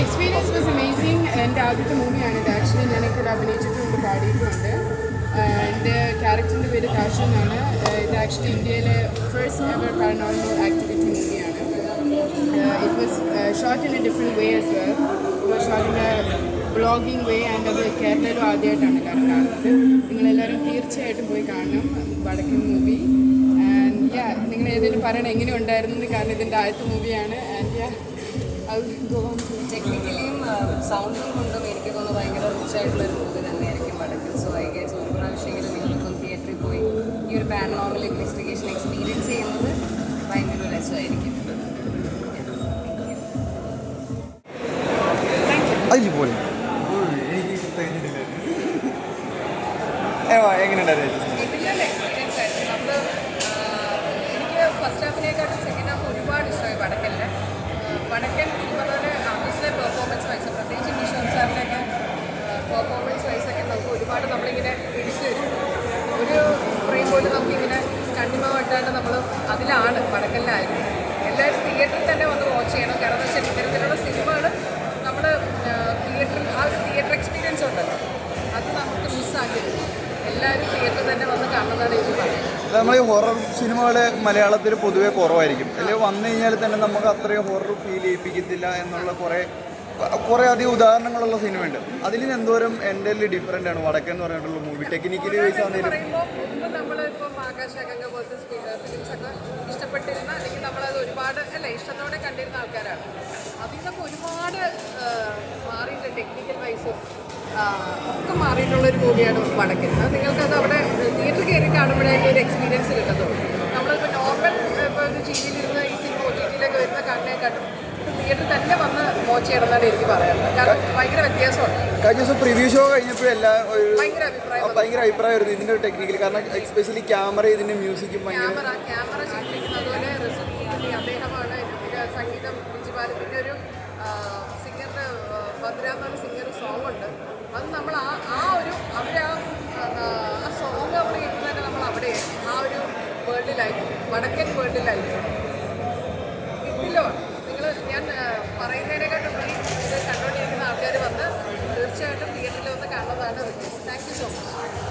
Experience was amazing എന്റെ ആദ്യത്തെ മൂവിയാണ് ഇത് ആക്ച്വലി ഞാൻ ഒരു അഭിനയിച്ചിട്ടുണ്ട് പാടിയിട്ടുണ്ട്. എന്റെ ക്യാരക്ടറിന്റെ പേര് കാശു എന്നാണ് ഇത് ആക്ച്വലി ഇന്ത്യയിലെ ഫസ്റ്റ് എവർ പാരനോർമൽ ആക്ടിവിറ്റി മൂവിയാണ് it was shot in a different way as well ഇപ്പോൾ ഷോർട്ടിന്റെ ബ്ലോഗിങ് വേ ആൻഡ് അത് കേരളയിലും ആദ്യമായിട്ടാണ് കാരണം കാണുന്നത് നിങ്ങളെല്ലാവരും തീർച്ചയായിട്ടും പോയി കാണണം. വടക്കൻ മൂവി പറയണം എങ്ങനെ ഉണ്ടായിരുന്നു കാരണം ഇതിന്റെ ആദ്യത്തെ മൂവിയാണ് ആൻഡ് ടെക്നിക്കലിയും സൗണ്ടും കൊണ്ടും എനിക്ക് തോന്നുന്നു ഭയങ്കര റിച്ച് ഒരു മൂവി തന്നെയായിരിക്കും വടക്കൻ സോ ഐ ഗെസ് ഒരു പ്രാവശ്യമെങ്കിലും നിങ്ങൾക്കും തിയേറ്ററിൽ പോയി ഈ ഒരു പാരനോർമൽ ഇൻവെസ്റ്റിഗേഷൻ എക്സ്പീരിയൻസ് ചെയ്യുന്നത് ഭയങ്കര രസമായിരിക്കും. അതിൽ പോലെ എങ്ങനെയുണ്ടായിരുന്നു ഇതിന്റെ എക്സ്പീരിയൻസ് ആയിരുന്നു നമ്മൾ എനിക്ക് ഫസ്റ്റ് ഹാഫിനെക്കാട്ടും സെക്കൻഡ് ഹാഫ് ഒരുപാട് ഇഷ്ടമായി വടക്കനിൽ വടക്കൻ പറഞ്ഞ ആർട്ടിസ്റ്റിലെ പെർഫോമൻസ് വൈസ് പ്രത്യേകിച്ച് കിഷോർ സാറിന്റെയൊക്കെ പെർഫോമൻസ് വൈസൊക്കെ നമുക്ക് ഒരുപാട് നമ്മളിങ്ങനെ പിടിച്ചു വരും ഒരു ഫ്രെയിം പോലും നമുക്കിങ്ങനെ കണ്ണിമ വെട്ടാണ്ട് നമ്മൾ അതിലാണ് വടക്കനിലായിരുന്നു എല്ലാവരും തിയേറ്ററിൽ തന്നെ വന്ന് വാച്ച് ചെയ്യണം. കാരണം വെച്ചാൽ ഇത്തരത്തിലുള്ള സിനിമകൾ നമ്മൾ തിയേറ്ററിൽ ആ ഒരു തിയേറ്റർ എക്സ്പീരിയൻസ് ഉണ്ടല്ലോ. അത് നമുക്ക് മിസ്സാക്കരുത് എല്ലാവരും തിയേറ്ററിൽ തന്നെ വന്ന് കാണുന്നതാണ് നമ്മൾ ഈ ഹൊറർ സിനിമകൾ മലയാളത്തിൽ പൊതുവേ കുറവായിരിക്കും. അല്ലെങ്കിൽ വന്നു കഴിഞ്ഞാൽ തന്നെ നമുക്ക് അത്രയും ഹൊറർ ഫീൽ ചെയ്യിപ്പിക്കത്തില്ല എന്നുള്ള കുറേ കുറേ അധികം ഉദാഹരണങ്ങളുള്ള സിനിമയുണ്ട് അതിൽ നിന്ന് എന്തോരം എന്റെ ഡിഫറെന്റ് ആണ്. വടക്കൻ എന്ന് പറഞ്ഞിട്ടുള്ള മൂവി ടെക്നിക്കലി വൈസ് ആണെങ്കിലും ഇഷ്ടപ്പെട്ടിരുന്ന അല്ലെങ്കിൽ നമ്മളത് ഒരുപാട് അല്ല ഇഷ്ടത്തോടെ കണ്ടിരുന്ന ആൾക്കാരാണ്. അതിൽ നിന്നൊക്കെ ഒരുപാട് ആ, ടെക്നിക്കൽ വൈസും ഒക്കെ മാറിയിട്ടുള്ള ഒരു മൂവിയാണ് വടക്കൻ അത് നിങ്ങൾക്കത് അവിടെ എക്സ്പീരിയൻസ് കിട്ടത്തുള്ളൂ. നമ്മളിപ്പോൾ നോർമൽ ഇപ്പോൾ ഒരു ടിവിയിലിരുന്ന് ഈ സിനിമ ഒ ടി ടിയിലൊക്കെ വരുന്ന കണ്ണേക്കാട്ടും തിയേറ്ററിൽ തന്നെ വന്ന് വാച്ച് ചെയ്യണമെന്നാണ് എനിക്ക് പറയാനുള്ളത്. കാരണം ഭയങ്കര വ്യത്യാസമാണ്. കഴിഞ്ഞ ദിവസം പ്രിവ്യൂ ഷോ കഴിഞ്ഞപ്പോഴെല്ലാം ഒരു ഭയങ്കര അഭിപ്രായമായിരുന്നു ഇതിന്റെ ടെക്നിക്കൽ കാരണം എക്സ്പെഷ്യലി ക്യാമറ ഇതിന്റെ മ്യൂസിക്കും ഭയങ്കര ക്യാമറ ക്യാമറ ചിത്രിക്കുന്നത് പോലെ റെസിപ്പി അദ്ദേഹമാണ് ഇതിന്റെ സംഗീതം പിന്നെ ഒരു സിംഗറിന്റെ ഭദ്ര എന്ന് പറഞ്ഞ സിംഗർ സോങ് ഉണ്ട്. അത് നമ്മൾ ആ ആ ഒരു അവരെ ആ സോങ് നമ്മൾ കേൾക്കുന്നത് നമ്മൾ അവിടെ ആ ഒരു വേൾഡിലായിരിക്കും വടക്കൻ കിട്ടില്ലോ? നിങ്ങൾ ഞാൻ പറയുന്നതിനെക്കാട്ടും ഉപരി ഇത് കണ്ടുകൊണ്ടിരിക്കുന്ന ആൾക്കാർ വന്ന് തീർച്ചയായിട്ടും തിയേറ്ററിൽ വന്ന് കാണുന്നതാണ് താങ്ക് യു സോ മച്ച്